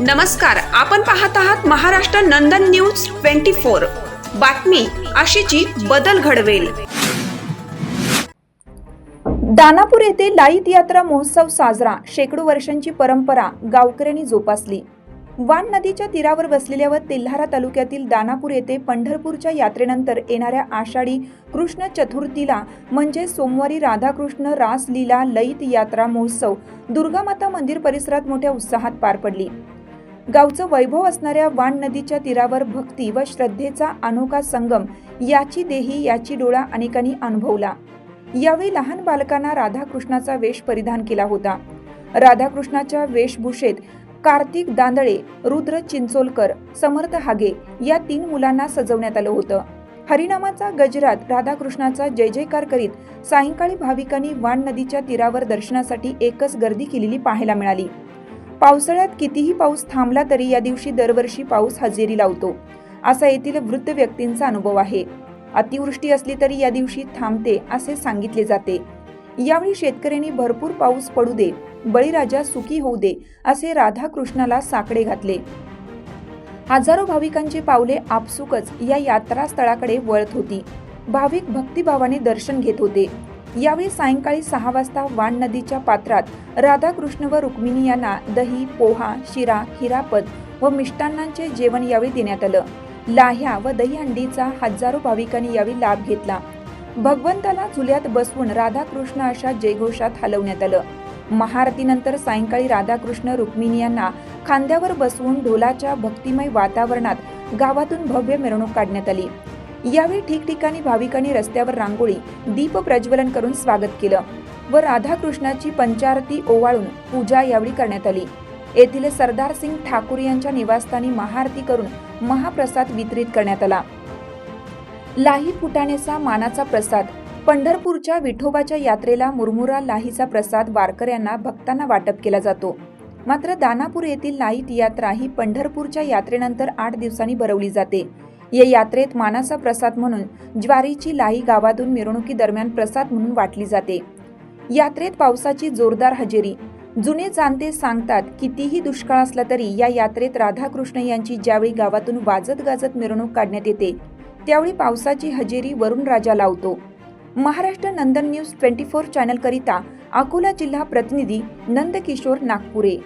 नमस्कार आपण पाहत आहात Maharashtra Nandan news twenty four. बातमी अशीची बदल घडवेल. दानापूर येथे लाईत यात्रा महोत्सव साजरा. शेकडो वर्षांची परंपरा गावकऱ्यांनी जोपासली. वान नदीच्या तीरावर बसलेल्या व तेल्हारा तालुक्यातील दानापूर येथे पंढरपूरच्या यात्रेनंतर येणाऱ्या आषाढी कृष्ण चतुर्थीला म्हणजे सोमवारी राधाकृष्ण रासलीला लईत यात्रा महोत्सव दुर्गामाता मंदिर परिसरात मोठ्या उत्साहात पार पडली. गावचं वैभव असणाऱ्या वाण नदीच्या तीरावर भक्ती व श्रद्धेचा अनोखा संगम याची देही याची डोळा अनेकांनी अनुभवला. यावेळी लहान बालकांना राधाकृष्णाचा वेश परिधान केला होता. राधाकृष्णाच्या वेशभूषेत कार्तिक दांदळे रुद्र चिंचोलकर समर्थ हागे या तीन मुलांना सजवण्यात आलं होतं. हरिनामाचा गजरात राधाकृष्णाचा जय जयकार करीत सायंकाळी भाविकांनी वाण नदीच्या तीरावर दर्शनासाठी एकच गर्दी केलेली पाहायला मिळाली. पावसाळ्यात कितीही पाऊस थांबला तरी या दिवशी दरवर्षी पाऊस हजेरी लावतो. असा येथील वृद्ध व्यक्तींचा अनुभव आहे. अतिवृष्टी असली तरी या दिवशी थांबते असे सांगितले जाते. यावेळी शेतकऱ्यांनी भरपूर पाऊस पडू दे बळीराजा सुखी होऊ दे असे राधाकृष्णाला साकडे घातले. हजारो भाविकांची पावले आपसुकच या यात्रा स्थळाकडे वळत होती. भाविक भक्तिभावाने दर्शन घेत होते. यावेळी सायंकाळी सहा वाजता वाण नदीच्या पात्रात राधाकृष्ण व रुक्मिणी यांना दही पोहा शिरा हिरापद व मिष्टान्नांचे जेवण यावेळी देण्यात आलं. लाह्या व दहीहंडीचा हजारो भाविकांनी यावेळी लाभ घेतला. भगवंताला झुल्यात बसवून राधाकृष्ण अशा जयघोषात हलवण्यात आलं. महाआरतीनंतर सायंकाळी राधाकृष्ण रुक्मिणी यांना खांद्यावर बसवून ढोलाच्या भक्तिमय वातावरणात गावातून भव्य मिरवणूक काढण्यात आली. यावेळी ठिकठिकाणी भाविकांनी रस्त्यावर रांगोळी दीप प्रज्वलन करून स्वागत केलं व राधाकृष्णाची पंचारती ओवाळून पूजा यावेळी करण्यात आली. येथील सरदार सिंग ठाकूर यांच्या निवासस्थानी महाआरती करून महाप्रसाद वितरित करण्यात आला. लाही फुटाणेचा मानाचा प्रसाद पंढरपूरच्या विठोबाच्या यात्रेला मुरमुरा लाहीचा प्रसाद वारकऱ्यांना भक्तांना वाटप केला जातो. मात्र दानापूर येथील लाहीत यात्रा ही पंढरपूरच्या यात्रेनंतर आठ दिवसांनी भरवली जाते. या यात्रेत मानाचा प्रसाद म्हणून ज्वारीची लाही गावातून मिरवणुकीदरम्यान प्रसाद म्हणून वाटली जाते. यात्रेत पावसाची जोरदार हजेरी. जुने जाणते सांगतात कितीही दुष्काळ असला तरी या यात्रेत राधाकृष्ण यांची ज्यावेळी गावातून वाजत गाजत मिरवणूक काढण्यात येते त्यावेळी पावसाची हजेरी वरुण राजा लावतो. Maharashtra Nandan news twenty four चॅनलकरिता Akola जिल्हा प्रतिनिधी नंदकिशोर नागपुरे.